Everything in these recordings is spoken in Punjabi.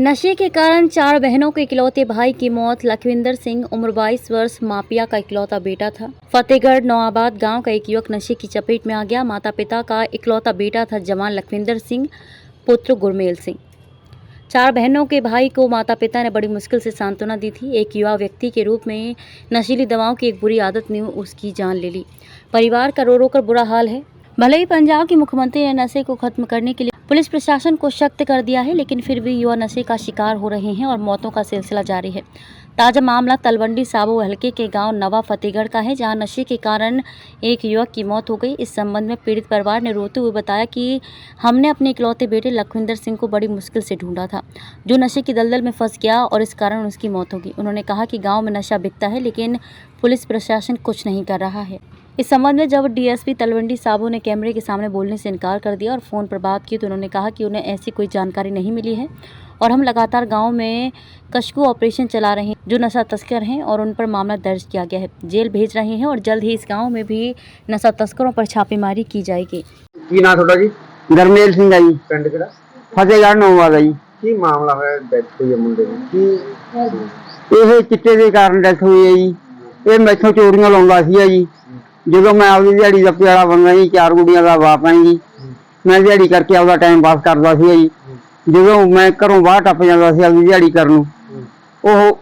नशे के कारण चार बहनों के इकलौते भाई की मौत। लखविंदर सिंह, उम्र 22 वर्ष, मापिया का इकलौता बेटा था। फतेहगढ़ नौआबाद गाँव का एक युवक नशे की चपेट में आ गया। माता पिता का इकलौता बेटा था जवान लखविंदर सिंह, पुत्र गुरमेल सिंह। चार बहनों के भाई को माता पिता ने बड़ी मुश्किल से सांत्वना दी थी। एक युवा व्यक्ति के रूप में नशीली दवाओं की एक बुरी आदत ने उसकी जान ले ली। परिवार का रो रो कर बुरा हाल है। भले ही पंजाब के मुख्यमंत्री ने नशे को खत्म करने के लिए पुलिस प्रशासन को सख्त कर दिया है, लेकिन फिर भी युवा नशे का शिकार हो रहे हैं और मौतों का सिलसिला जारी है। ताज़ा मामला तलवंडी साबो हलके के गाँव नवा फतेहगढ़ का है, जहाँ नशे के कारण एक युवक की मौत हो गई। इस संबंध में पीड़ित परिवार ने रोते हुए बताया कि हमने अपने इकलौते बेटे लखविंदर सिंह को बड़ी मुश्किल से ढूंढा था, जो नशे की दलदल में फंस गया और इस कारण उसकी मौत होगी उन्होंने कहा कि गाँव में नशा बिकता है, लेकिन पुलिस प्रशासन कुछ नहीं कर रहा है। इस संबंध में जब डीएसपी तलवंडी साबू ने कैमरे के सामने बोलने से इनकार कर दिया और फ़ोन पर बात की तो उन्होंने कहा कि उन्हें ऐसी कोई जानकारी नहीं मिली है और हम लगातार गांव में कशकू ऑपरेशन चला रहे हैं जो नशा तस्कर हैं और उन पर मामला दर्ज किया गया है जेल भेज रहे हैं और जल्द ही इस गांव में भी नशा तस्करों पर छापेमारी की जाएगी ਕੀ ਨਾਂ ਤੁਹਾਡਾ ਜੀ ਗਰਮੇਲ ਸਿੰਘ ਆ ਜੀ ਪਿੰਡ ਕਿਹੜਾ ਫਤਿਹਗੜ੍ਹ ਨੌਵਾਦ ਆ ਜੀ ਕੀ ਮਾਮਲਾ ਹੋਇਆ ਡੈਥ ਹੋਈ ਹੈ ਮੁੰਡੇ ਦੀ ਕੀ ਇਹ ਚਿੱਟੇ ਦੇ ਕਾਰਨ ਡੈਥ ਹੋਈ ਹੈ ਜੀ ਇਹ ਮੈਥੋਂ ਚੋਰੀਆਂ ਲਾਉਂਦਾ ਸੀ ਜੀ ਜਦੋਂ ਮੈਂ ਆਪਦੀ ਦਿਹਾੜੀ ਦਾ ਪਿਆਲਾ ਬੰਦਾ ਜੀ, ਚਾਰ ਗੁੱਡੀਆਂ ਦਾ ਬਾਪ ਹਾਂ ਜੀ। ਮੈਂ ਦਿਹਾੜੀ ਕਰਕੇ ਆਪਦਾ ਟਾਈਮ ਪਾਸ ਕਰਦਾ ਸੀ ਜੀ। ਜਦੋਂ ਮੈਂ ਘਰੋਂ ਬਾਹਰ ਟੱਪ ਜਾਂਦਾ ਸੀ ਆਪਦੀ ਦਿਹਾੜੀ ਕਰਨ ਨੂੰ, ਉਹ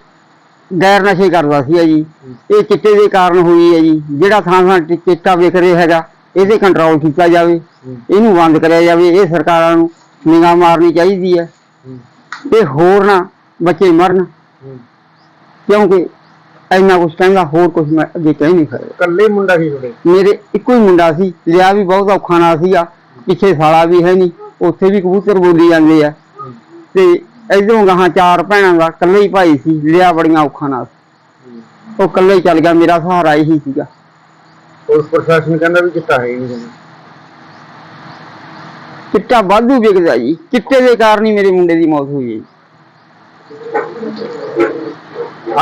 ਗੈਰ ਨਸ਼ੇ ਕਰਦਾ ਸੀ ਜੀ। ਇਹ ਚਿੱਟੇ ਦੇ ਕਾਰਨ ਹੋਈ ਹੈ ਜੀ। ਜਿਹੜਾ ਥਾਂ ਥਾਂ ਚਿੱਟਾ ਵਿਖ ਰਿਹਾ ਹੈਗਾ, ਇਹਦੇ ਕੰਟਰੋਲ ਕੀਤਾ ਜਾਵੇ। ਇਹਨੂੰ ਬੰਦ ਕਰਿਆ ਜਾਵੇ। ਇਹ ਸਰਕਾਰਾਂ ਨੂੰ ਨਿਗਾਹ ਮਾਰਨੀ ਚਾਹੀਦੀ ਹੈ। ਤੇ ਹੋਰ ਨਾ ਬੱਚੇ ਮਰਨ। ਕਿਉਂਕਿ ਇੰਨਾ ਕੁਝ ਕਹਿੰਦਾ ਹੋਰ ਕੁਝ ਮੈਂ ਅੱਗੇ ਕਹਿ ਨਹੀਂ ਸਕਦਾ। ਇਕੱਲੇ ਮੁੰਡਾ ਸੀ ਤੁਹਾਡੇ? ਮੇਰੇ ਇੱਕੋ ਹੀ ਮੁੰਡਾ ਸੀ ਲਿਆ ਵੀ ਬਹੁਤ ਔਖਾ ਨਾਲ ਸੀਗਾ ਪਿੱਛੇ ਸਾਲਾ ਵੀ ਹੈ ਨਹੀਂ ਉੱਥੇ ਵੀ ਕਬੂਤਰ ਬੋਲੀ ਜਾਂਦੇ ਆ। ਤੇ ਇਧਰੋਂ ਗਾਹਾਂ ਚਾਰ ਭੈਣਾਂ ਦਾ ਇਕੱਲੇ ਹੀ ਭਾਈ ਸੀ ਲਿਆ ਬੜੀਆਂ ਔਖਾ ਨਾਲ ਉਹ ਇਕੱਲੇ ਹੀ ਚੱਲ ਗਿਆ ਮੇਰਾ ਸਹਾਰਾ ਇਹੀ ਸੀਗਾ। ਪੁਲਿਸ ਪ੍ਰਸ਼ਾਸਨ ਕਹਿੰਦਾ ਵੀ ਚਿੱਟਾ ਹੈ ਹੀ ਨਹੀਂ। ਚਿੱਟਾ ਵਾਧੂ ਵਿਕਦਾ ਜੀ ਚਿੱਟੇ ਦੇ ਕਾਰਨ ਹੀ ਮੇਰੇ ਮੁੰਡੇ ਦੀ ਮੌਤ ਹੋਈ ਹੈ ਜੀ।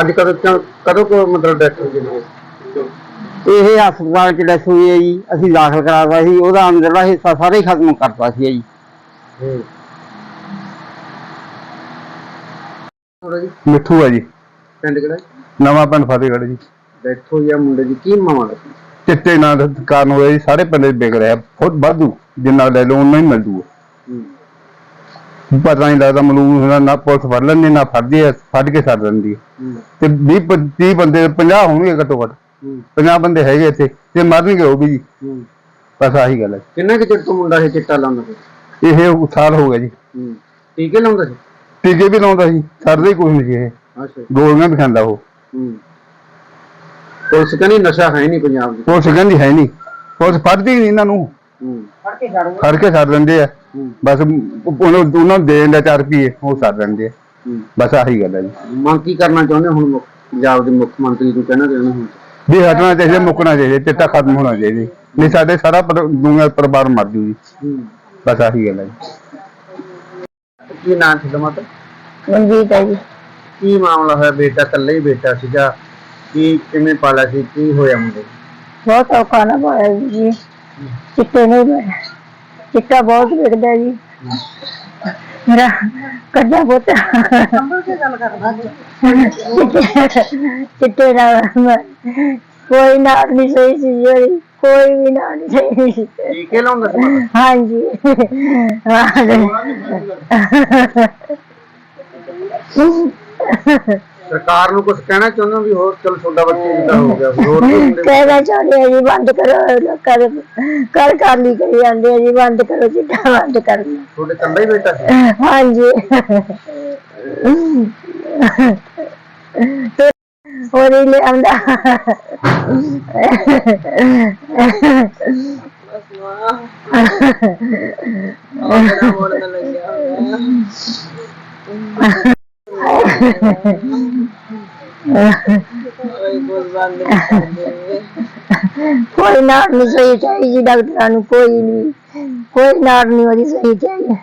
ਅੱਜ ਕਦੋਂ ਤੋਂ- ਕਦੋਂ ਕੋ ਮਤਲਬ ਡੈਥ ਹੋਈ ਹੈ ਇਹ ਹਸਪਤਾਲ ਚ ਡੈਥ ਹੋਈ ਹੈ ਜੀ। ਅਸੀਂ ਦਾਖਲ ਕਰਾਤਾ ਸੀ। ਉਹਦਾ ਅੰਦਰਲਾ ਹਿੱਸਾ ਸਾਰੇ ਹੀ ਖਤਮ ਕਰਤਾ ਸੀ ਜੀ। ਹੂੰ। ਜੀ। ਮਿੱਠੂ ਹੈ ਜੀ। ਪਿੰਡ ਕਿਹੜਾ? ਨਵਾਂ ਪਿੰਡ ਫਤਿਹਗੜ੍ਹ ਜੀ। ਡੈਥ ਹੋਈ ਹੈ ਮੁੰਡੇ ਦੀ। ਕੀ ਮਾਮਲਾ ਸੀ ਚਿੱਟੇ ਨਾਂ ਦਾ ਕਾਰਨ ਹੋਇਆ ਜੀ। ਸਾਰੇ ਪਿੰਡ 'ਚ ਵਿਕ ਰਿਹਾ ਬਹੁਤ ਵਾਧੂ। ਜਿੰਨਾ ਲੈ ਲਓ ਉਨਾ ਹੀ ਮਿਲ ਜੂਗਾ ਹੂੰ ਪਤਾ ਨਹੀਂ ਲੱਗਦਾ ਮਲੂਮ ਹੁੰਦਾ ਨਾ ਪੁਲਿਸ ਫੜ ਲੈਂਦੀ ਨਾ ਫੜਦੀ ਹੈ ਫੜ ਕੇ ਛੱਡ ਦਿੰਦੀ ਹੈ। ਤੇ 20 30 ਬੰਦੇ 50 ਹੋਣਗੇ ਘੱਟੋ ਘੱਟ। ਹੂੰ। 50 ਬੰਦੇ ਹੈਗੇ ਇੱਥੇ ਤੇ ਮਰਨਗੇ ਉਹ ਵੀ ਬਸ ਆਹੀ ਗੱਲ ਹੈ। ਕਿੰਨਾ ਕੁ ਚਿਰ ਤੋਂ ਮੁੰਡਾ ਇਹ ਚਿੱਟਾ ਲਾਉਂਦਾ ਸੀ? ਇਹ ਸਾਲ ਹੋ ਗਿਆ ਜੀ। ਟੀਕੇ ਲਾਉਂਦਾ ਸੀ? ਟੀਕੇ ਵੀ ਲਾਉਂਦਾ ਸੀ ਛੱਡਦੇ ਕੁਝ ਨਹੀਂ ਸੀ ਇਹ। ਅੱਛਾ। ਗੋਲੀਆਂ ਵੀ ਖਾਂਦਾ ਉਹ। ਪੁਲਿਸ ਕਹਿੰਦੀ ਨਸ਼ਾ ਹੈ ਨਹੀਂ ਪੰਜਾਬ ਵਿੱਚ। ਪੁਲਿਸ ਕਹਿੰਦੀ ਹੈ ਨਹੀਂ। ਪੁਲਿਸ ਫੜਦੀ ਨਹੀਂ ਇਹਨਾਂ ਨੂੰ। ਫੜ ਕੇ ਛੱਡ ਦਿੰਦੇ ਆ। ਬਸ ਉਹਨਾਂ ਉਹਨਾਂ ਨੂੰ ਦੇ ਦਿੰਦੇ 4 ਰੁਪਏ ਉਹ ਆ। ਹੂੰ। ਬਸ ਆਹੀ ਗੱਲ ਹੈ ਜੀ। ਮੰਗ ਕੀ ਕਰਨਾ ਚਾਹੁੰਦੇ ਹੁਣ ਮੁੱਖ- ਪੰਜਾਬ ਦੇ ਮੁੱਖ ਮੰਤਰੀ ਨੂੰ ਕਹਿਣਾ ਚਾਹੁੰਦੇ ਹੁਣ ਵੀ ਹਟਣਾ ਚਾਹੀਦਾ ਮੁੱਕਣਾ ਚਾਹੀਦਾ ਚਿੱਟਾ ਖਤਮ ਹੋਣਾ ਚਾਹੀਦਾ। ਜੀ। ਨਹੀਂ ਸਾਡੇ ਸਾਰਾ ਪਰ- ਦੁਨੀਆ ਪਰਿਵਾਰ ਮਰ ਜੂ ਜੀ ਹੂੰ। ਬਸ ਆਹੀ ਗੱਲ ਹੈ ਜੀ। ਕੀ ਨਾਂ ਸੀ ਮਾਤਾ? ਮਨਜੀਤ ਹੈ ਜੀ। ਕੀ ਮਾਮਲਾ ਹੋਇਆ? ਬੇਟਾ ਇਕੱਲਾ ਹੀ ਬੇਟਾ ਸੀਗਾ। ਕੀ ਕਿਵੇਂ ਪਾਲਾ ਸੀ? ਕੀ ਹੋਇਆ ਮੁੰਡੇ ਨੂੰ? ਬਹੁਤ ਔਖਾ ਨਾ ਪਾਇਆ ਜੀ। ਚਿੱਟੇ ਨਹੀਂ ਪਾਇਆ ਚਿੱਟਾ ਬਹੁਤ ਵਿਕਦਾ ਜੀ। ਮੇਰਾ ਕੱਜਾ ਬੋਤਾ ਚਿੱਟੇ ਨਾਲ ਕੋਈ ਨਾ ਨਹੀਂ ਸਹੀ ਸੀ ਜੀ ਕੋਈ ਵੀ ਨਾ ਨਹੀਂ ਸਹੀ ਸੀ। ਟੀਕੇ ਲਾਉਂਦਾ ਸੀ? ਹਾਂਜੀ। ਸਰਕਾਰ ਨੂੰ ਕੁਝ ਕਹਿਣਾ ਚਾਹੁੰਦੇ ਹੋ ਵੀ ਹੋਰ ਚਲ ਤੁਹਾਡਾ ਬੱਚੇ ਜਿੱਦਾਂ ਹੋ ਗਿਆ ਹੋਰ ਕੋਈ ਕਹਿਣਾ ਚਾਹੁੰਦੇ ਆ ਜੀ ਬੰਦ ਕਰੋ ਲੋਕਾਂ ਦੇ ਕਰ ਕਰ ਲਈ ਕਰੀ ਜਾਂਦੇ ਆ ਜੀ ਬੰਦ ਕਰੋ ਚਿੱਟਾ ਬੰਦ ਕਰੋ ਤੁਹਾਡੇ ਇਕੱਲਾ ਹੀ ਬੇਟਾ ਸੀ। ਹਾਂਜੀ। ਹੋਰ ਹੀ ਲੈ ਆਉਂਦਾ ਕੋਈ ਨਾੜ ਨਹੀਂ ਸਹੀ ਚਾਹੀਦੀ, ਡਾਕਟਰਾਂ ਨੂੰ ਕੋਈ ਨਹੀਂ ਕੋਈ ਨਾੜ ਨਹੀਂ ਉਹਦੀ ਸਹੀ ਚਾਹੀਦੀ।